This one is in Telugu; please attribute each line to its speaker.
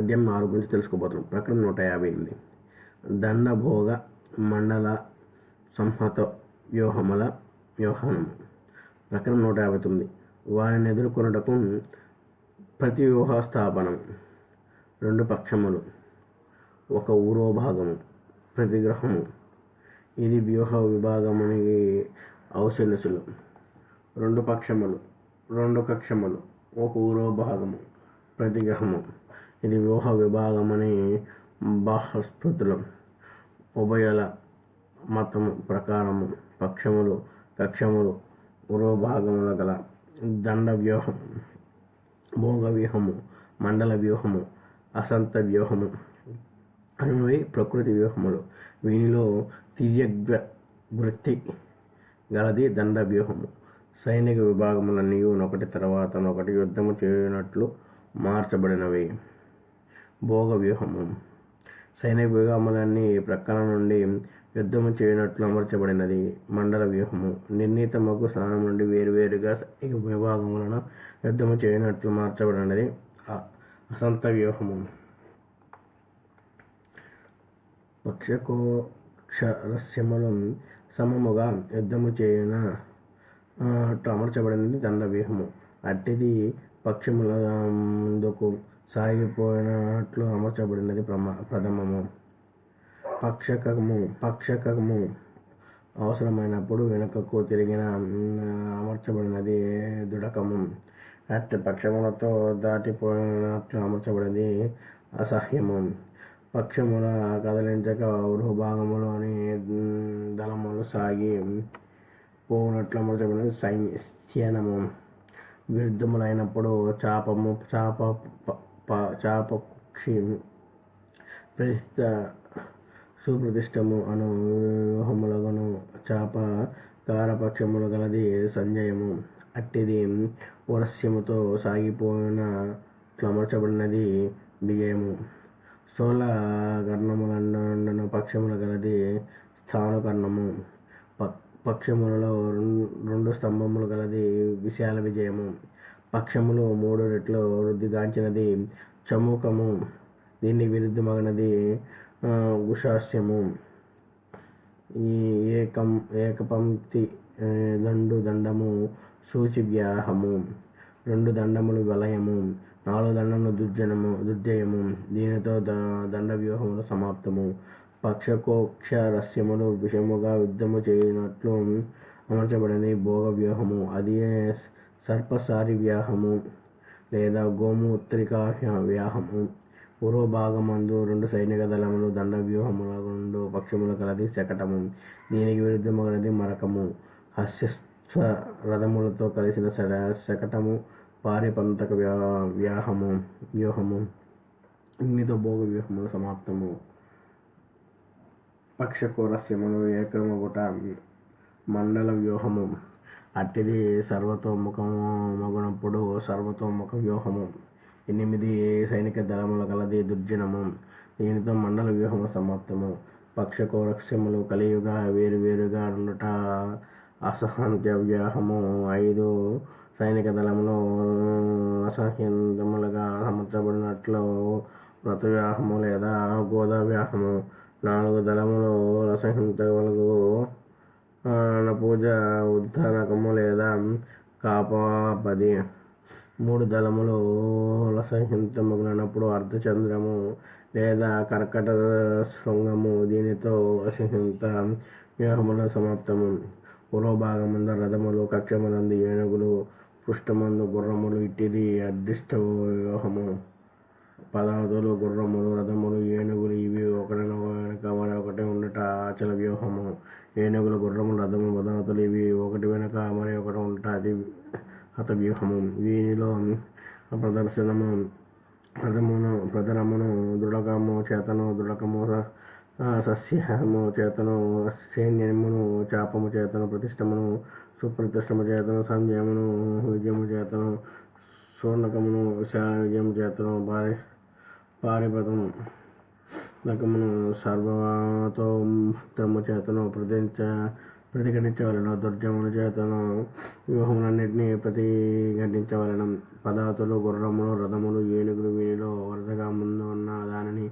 Speaker 1: అధ్యాయం ఆరు గురించి తెలుసుకోబోతున్నాం. ప్రకటన నూట యాభై ఎనిమిది. దండభోగ మండల సంహత వ్యూహముల వ్యూహానము. ప్రకటన నూట యాభై తొమ్మిది. వారిని ఎదుర్కొనుటకు ప్రతి వ్యూహ స్థాపనం రెండు పక్షములు. ఒక ఊరో భాగము ప్రతిగ్రహము ఇది వ్యూహ విభాగమునికి ఔశలసులు రెండు పక్షములు రెండు కక్షములు. ఒక ఊరో భాగము ప్రతిగ్రహము ఇది వ్యూహ విభాగమని బాహస్పతులు ఉభయల మతము ప్రకారము పక్షములు కక్షములు ఉరో భాగముల గల దండ వ్యూహం భోగ వ్యూహము మండల వ్యూహము అసంత వ్యూహము అనేవి ప్రకృతి వ్యూహములు. వీనిలో తిర్యగ్ర వృత్తి గలది దండ వ్యూహము సైనిక విభాగములన్నీ ఒకటి తర్వాత ఒకటి యుద్ధము చేయనట్లు మార్చబడినవి. భోగ వ్యూహము సైనిక వ్యూహములన్నీ ప్రక్కన నుండి యుద్ధము చేయనట్లు అమర్చబడినది మండల వ్యూహము. నిర్ణీత మగ్గు స్థానం నుండి వేరువేరుగా సైనిక విభాగములను యుద్ధము చేయనట్లు మార్చబడినది అసంత వ్యూహము. పక్షకోక్షరస్యములు సమముగా యుద్ధము చేయన అమర్చబడినది దండ వ్యూహము అట్టిది పక్షములందుకు సాగిపోయినట్లు అమర్చబడినది ప్రమ ప్రథమము. పక్షకము పక్షకము అవసరమైనప్పుడు వెనుకకు తిరిగిన అమర్చబడినది దుడకము అట్టి పక్షములతో దాటిపోయినట్లు అమర్చబడినది అసహ్యము. పక్షముల కదలించక భాగములోని దళములు సాగి పోనట్లు అమర్చబడినది సైన్యము విరుద్ధములైనప్పుడు చాపము చాప ప- చాప పక్షి ప్రసిద్ధ సుప్రతిష్టము అను వ్యూహములగును. చాప కారపక్షములు గలది సంజయము. అట్టిది వరస్యముతో సాగిపోయిన క్లమర్చబడినది విజయము. సోల కర్ణములండను పక్షములు గలది స్థానుకర్ణము. పక్షములలో రెండు స్తంభములు గలది విశాల విజయము. పక్షములు మూడు రెట్లు వృద్ధిగాంచినది చముకము. దీన్ని విరుద్ధమగనది ఆ, గుషాస్యము ఈ ఏకం ఏకపంక్తి దండు దండము సూచి వ్యాహము రెండు దండములు వలయము నాలుగు దండములు దుర్జనము దుర్జయము. దీనితో ద దండ వ్యూహములు సమాప్తము. పక్షకోక్ష రస్యములు విషముగా యుద్ధము చేయనట్లు అమర్చబడినది భోగ వ్యూహము అది సర్పసారి వ్యాహము లేదా గోమూత్రికాహ్య వ్యాహము. పూర్వభాగమందు రెండు సైనిక దళములు దండ వ్యూహముల రెండు పక్షముల కలది శకటము. దీనికి కలది మరకము. హస్యస్వ రథములతో కలిసిన శకటము పారిపంతక వ్యాహము వ్యూహము. ఇన్నితో భోగ వ్యూహములు సమాప్తము. పక్షకోరస్యములు ఏకముగుట మండల వ్యూహము. అట్టిది సర్వతోముఖము మగునప్పుడు సర్వతోముఖ వ్యూహము. ఎనిమిది సైనిక దళముల కలది దుర్జనము. దీనితో మండల వ్యూహము సమాప్తము. పక్షకోరస్యములు కలియుగా వేరువేరుగా నుండుట అసహంత్య వ్యూహము. ఐదు సైనిక దళములు అసహ్యంతములుగా అమర్చబడినట్లు వ్రతవ్యాహము లేదా గోదావ్యాహము. నాలుగు దళములు రసహింతములకు పూజ ఉద్ధానకము లేదా కాపాపది. మూడు దళములు రసహింతములైనప్పుడు అర్ధచంద్రము లేదా కర్కట శృంగము దీనితో అసహింత వ్యూహముల సమాప్తము. పూర్వభాగమందు రథములు కక్షములందు ఏనుగులు పృష్ఠమందు గుర్రములు ఇట్టిది అదృష్ట వ్యూహము. పదార్థులు గుర్రములు రథములు ఏనుగులు ఇవి ఒకటి వెనుక మరొకటి ఉండట అచల వ్యూహము. ఏనుగులు గుర్రములు రథములు పదార్థులు ఇవి ఒకటి వెనుక మరి ఒకటి ఉంటుంది హత వ్యూహము. వీనిలో ప్రదర్శనము ప్రథమును ప్రథరమును దృఢకము చేతను దృఢకము స- సస్యము చేతను సైన్యమును చాపము చేతను ప్రతిష్టమును సుప్రతిష్టము చేతను సంజయమును విజయము చేతను సూర్ణకమును విశాల విజయం చేతను పారి పారిపతము నకమును తమ చేతను ప్రతించ ప్రతిఘటించవలను దుర్జముల చేతను వ్యూహములన్నింటినీ ప్రతిఘటించవలను. పదార్థులు గుర్రములు రథములు ఏనుగులు వీనిలో వరుసగా ముందు ఉన్న దానిని